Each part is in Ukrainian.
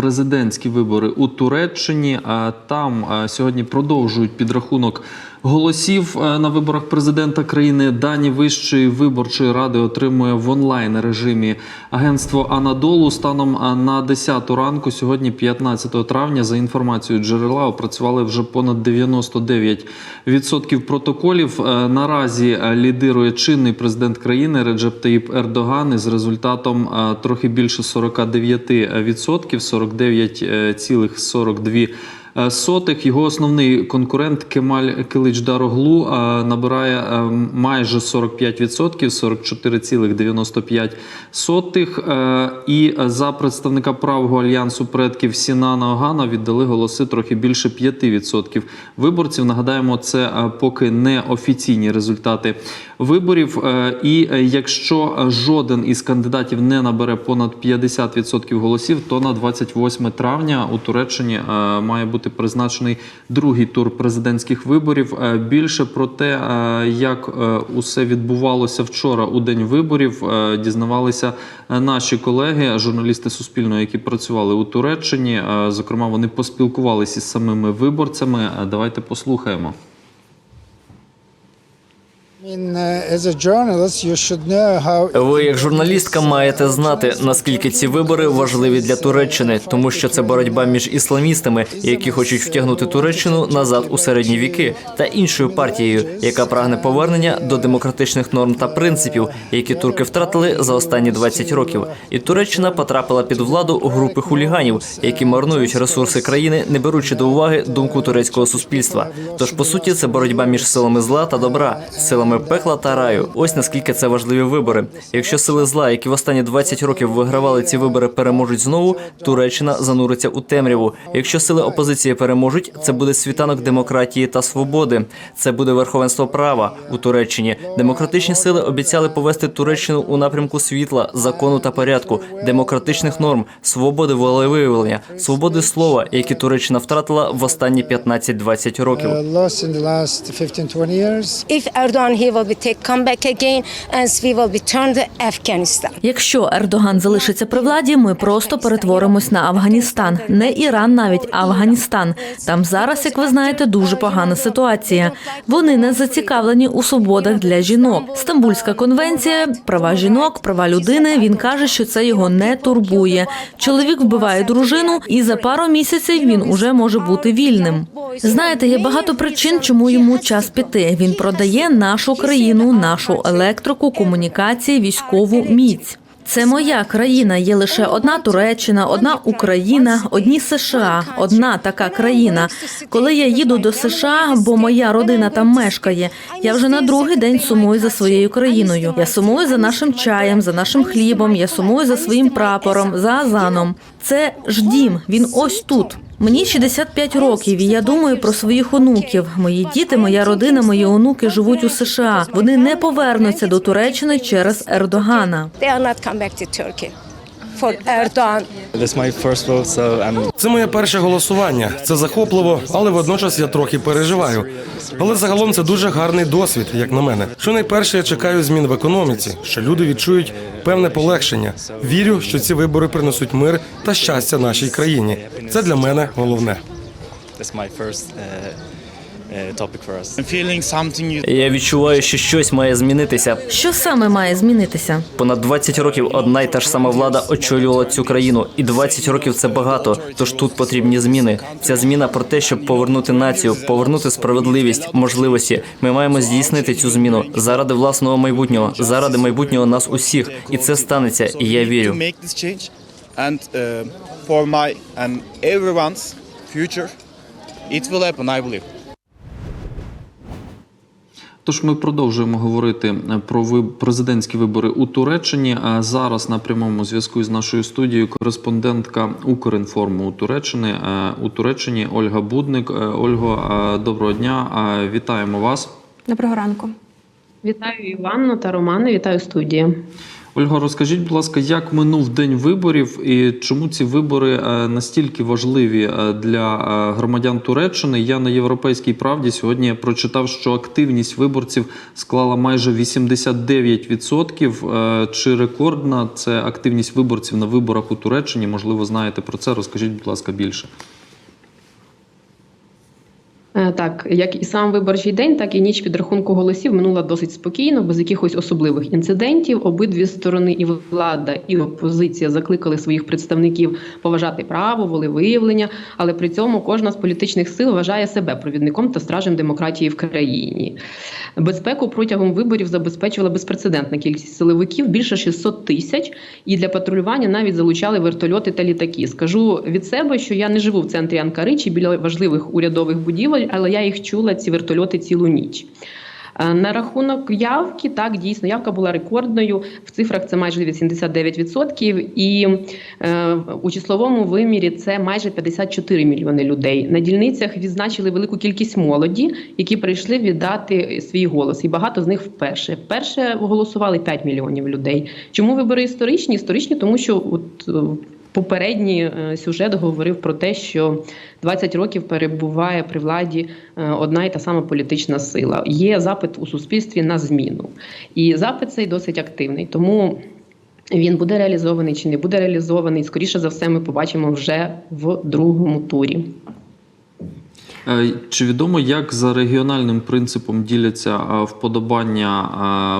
президентські вибори у Туреччині. Там сьогодні продовжують підрахунок голосів е, на виборах президента країни. Дані Вищої виборчої ради отримує в онлайн режимі агентство Анадолу. Станом е, на 10 ранку, сьогодні, 15 травня, за інформацією джерела, опрацювали вже понад 99% протоколів. Е, Наразі лідирує чинний президент країни Реджеп Таїп Ердоган із результатом трохи більше 49%, 49,42%. Е, Сотих його основний конкурент Кемаль Килич Дароглу е, набирає е, майже 45%, 44,95%. Е, І за представника правого альянсу предків Сінана Огана віддали голоси трохи більше 5% виборців. Нагадаємо, це поки не офіційні результати виборів. Е, І е, якщо жоден із кандидатів не набере понад 50% голосів, то на 28 травня у Туреччині е, має бути призначений другий тур президентських виборів. Більше про те, як усе відбувалося вчора у день виборів, дізнавалися наші колеги, журналісти Суспільного, які працювали у Туреччині. Зокрема, вони поспілкувалися із самими виборцями. Давайте послухаємо. Ви, як журналістка, маєте знати, наскільки ці вибори важливі для Туреччини, тому що це боротьба між ісламістами, які хочуть втягнути Туреччину назад у середні віки, та іншою партією, яка прагне повернення до демократичних норм та принципів, які турки втратили за останні 20 років. І Туреччина потрапила під владу групи хуліганів, які марнують ресурси країни, не беручи до уваги думку турецького суспільства. Тож, по суті, це боротьба між силами зла та добра, силами пекла та раю. Ось наскільки це важливі вибори. Якщо сили зла, які в останні 20 років вигравали ці вибори, переможуть знову, Туреччина зануриться у темряву. Якщо сили опозиції переможуть, це буде світанок демократії та свободи. Це буде верховенство права у Туреччині. Демократичні сили обіцяли повести Туреччину у напрямку світла, закону та порядку, демократичних норм, свободи волевиявлення, свободи слова, які Туреччина втратила в останні 15-20 років. uh, lost in 15, 20 years. If Erdogan he will be take come back again and we will be turned to Afghanistan. Якщо Ердоган залишиться при владі, ми просто перетворимось на Афганістан, не Іран, навіть Афганістан. Там зараз, як ви знаєте, дуже погана ситуація. Вони не зацікавлені у свободах для жінок. Стамбульська конвенція, права жінок, права людини. Він каже, що це його не турбує. Чоловік вбиває дружину, і за пару місяців він уже може бути вільним. Знаєте, є багато причин, чому йому час піти. Він продає нашу країну, нашу електрику, комунікації, військову міць. Це моя країна. Є лише одна Туреччина, одна Україна, одні США, одна така країна. Коли я їду до США, бо моя родина там мешкає, я вже на другий день сумую за своєю країною. Я сумую за нашим чаєм, за нашим хлібом. Я сумую за своїм прапором, за азаном. Це ж дім. Він ось тут. Мені 65 років, і я думаю про своїх онуків. Мої діти, моя родина, мої онуки живуть у США. Вони не повернуться до Туреччини через Ердогана. For Erdogan. This my first vote, so I'm Це моє перше голосування. Це захопливо, але водночас я трохи переживаю. Але загалом це дуже гарний досвід, як на мене. Що найперше я чекаю змін в економіці, що люди відчують певне полегшення. Вірю, що ці вибори принесуть мир та щастя нашій країні. Це для мене головне. that's my first uh, topic for us. I'm feeling something. Я відчуваю, що щось має змінитися. Що саме має змінитися? Понад 20 років одна й та ж сама влада очолювала цю країну, і 20 років це багато. Тож тут потрібні зміни. Ця зміна про те, щоб повернути націю, повернути справедливість, можливості. Ми маємо здійснити цю зміну заради власного майбутнього, заради майбутнього нас усіх, і це станеться. І я вірю. and uh, for my and everyone's future, it will happen. I believe. Тож ми продовжуємо говорити е, про президентські вибори у Туреччині. А зараз на прямому зв'язку з нашою студією кореспондентка Укрінформу у Туреччині е, у Туреччині Ольга Будник. Е, Ольго, доброго дня. Вітаємо вас. Доброго ранку. Вітаю Іванну та Романа, вітаю студія. Ольга, розкажіть, будь ласка, як минув день виборів і чому ці вибори е, настільки важливі е, для е, громадян Туреччини? Я на європейській правді сьогодні прочитав, що активність виборців склала майже 89%. Е, Чи рекордна це активність виборців на виборах у Туреччині? Можливо, знаєте про це. Розкажіть, будь ласка, більше. Е, Так, як і сам виборчий день, так і ніч підрахунку голосів минула досить спокійно, без якихось особливих інцидентів. Обидві сторони, і влада, і опозиція закликали своїх представників поважати право, волевиявлення, але при цьому кожна з політичних сил вважає себе провідником та стражем демократії в країні. Безпеку протягом виборів забезпечувала безпрецедентна кількість силовиків більше 600 тисяч, і для патрулювання навіть залучали вертольоти та літаки. Скажу від себе, що я не живу в центрі Анкари чи біля важливих урядових будівель, але я їх чула ці вертольоти цілу ніч. Е, На рахунок явки, так дійсно явка була рекордною. В цифрах це майже 89%, і е, у числовому вимірі це майже 54 мільйони людей. На дільницях відзначили велику кількість молоді, які прийшли віддати свій голос, і багато з них вперше. Вперше голосували 5 мільйонів людей. Чому вибори історичні? Історичні, тому що от. Попередній е, сюжет говорив про те, що 20 років перебуває при владі е, одна і та сама політична сила. Є запит у суспільстві на зміну, і запит цей досить активний. Тому він буде реалізований чи не буде реалізований. Скоріше за все, ми побачимо вже в другому турі. Е, Чи відомо, як за регіональним принципом діляться е, вподобання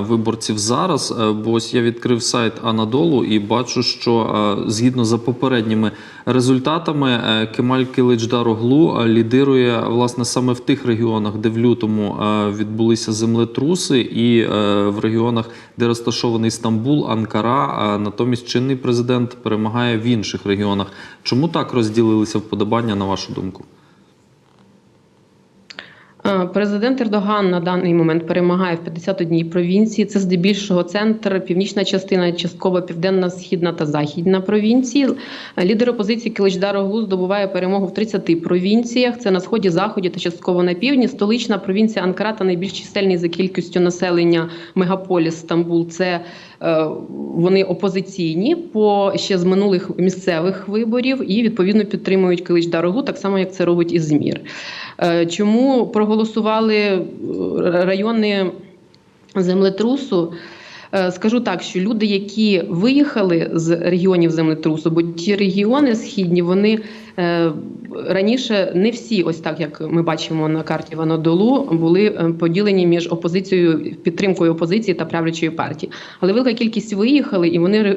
е, виборців зараз? Бо ось я відкрив сайт Анадолу і бачу, що згідно за попередніми результатами Кемаль Киличдароглу лідирує власне саме в тих регіонах, де в лютому відбулися землетруси, і в регіонах, де розташований Стамбул, Анкара. Натомість чинний президент перемагає в інших регіонах. Чому так розділилися вподобання, на вашу думку? Е, Президент Ердоган на даний момент перемагає в 51 провінції. Це здебільшого центр, північна частина, частково південна, східна та західна провінції. Лідер опозиції Киличдар Оглу здобуває перемогу в 30 провінціях. Це на сході, заході та частково на півдні. Столична провінція Анкара та найбільш чисельний за кількістю населення мегаполіс Стамбул. Це вони опозиційні по ще з минулих місцевих виборів і відповідно підтримують Килич Дарогу, так само як це робить Ізмір. Змір. Чому проголосували е, райони землетрусу? Е, Скажу так, що люди, які виїхали з регіонів землетрусу, бо ті регіони східні, вони е, раніше не всі, ось так як ми бачимо на карті Ванодолу, були е, поділені між опозицією, підтримкою опозиції та правлячої партії. Але велика кількість виїхали, і вони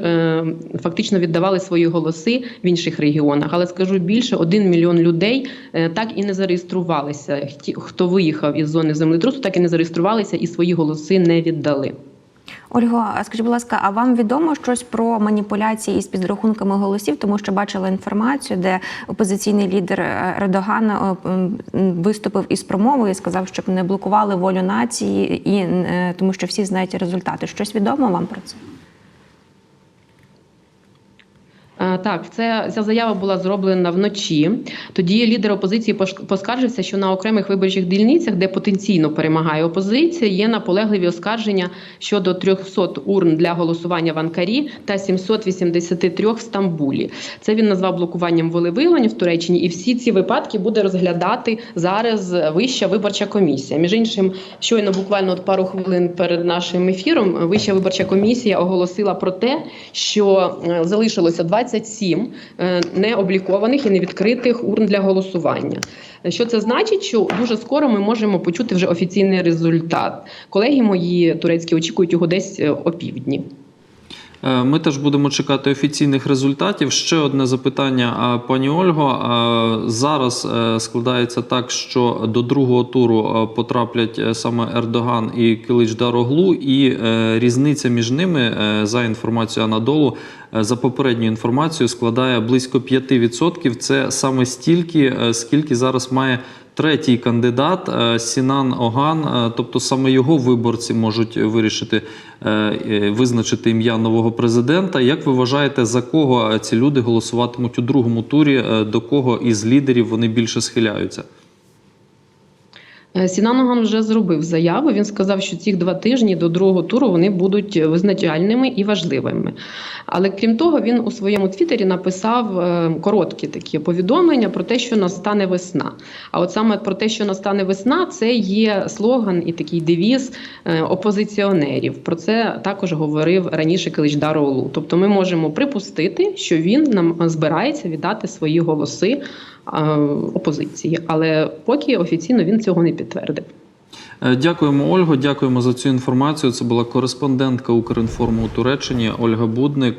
фактично віддавали свої голоси в інших регіонах. Але скажу більше, один мільйон людей так і не зареєструвалися. Ті, хто виїхав із зони землетрусу, так і не зареєструвалися і свої голоси не віддали. Ольго, скажіть, будь ласка, а вам відомо щось про маніпуляції із підрахунками голосів? Тому що бачила інформацію, де опозиційний лідер е, Ердоган е, виступив із промовою і сказав, щоб не блокували волю нації, і е, тому що всі знають результати. Щось відомо вам про це? Е, Так, це ця заява була зроблена вночі. Тоді лідер опозиції поскаржився, що на окремих виборчих дільницях, де потенційно перемагає опозиція, є наполегливі оскарження щодо 300 урн для голосування в Анкарі та 783 в Стамбулі. Це він назвав блокуванням волевиявлення в Туреччині, і всі ці випадки буде розглядати зараз вища виборча комісія. Між іншим, щойно буквально от пару хвилин перед нашим ефіром, вища виборча комісія оголосила про те, що е, залишилося 27 е, необлікованих і невідкритих урн для голосування. Що це значить? Що дуже скоро ми можемо почути вже офіційний результат. Колеги мої турецькі очікують його десь е, опівдні. Е, Ми теж будемо чекати офіційних результатів. Ще одне запитання, пані Ольго. Зараз складається так, що до другого туру потраплять саме Ердоган і Килич Дароглу, і різниця між ними, за інформацією Анадолу, за попередньою інформацією, складає близько 5%. Це саме стільки, е, скільки зараз має Третій кандидат е, Сінан Оган, е, тобто саме його виборці можуть вирішити е, е, визначити ім'я нового президента. Як ви вважаєте, за кого е, ці люди голосуватимуть у другому турі? Е, До кого із лідерів вони більше схиляються? Е, Сінаноган вже зробив заяву. Він сказав, що ці два тижні до другого туру вони будуть визначальними і важливими. Але крім того, він у своєму твіттері написав е, короткі такі повідомлення про те, що настане весна. А от саме про те, що настане весна, це є слоган і такий девіз е, опозиціонерів. Про це також говорив раніше Киличдар Олу. Тобто, ми можемо припустити, що він нам збирається віддати свої голоси опозиції, але поки офіційно він цього не підтвердив. Е, Дякуємо, Ольго. Дякуємо за цю інформацію. Це була кореспондентка Укрінформу у Туреччині Ольга Будник.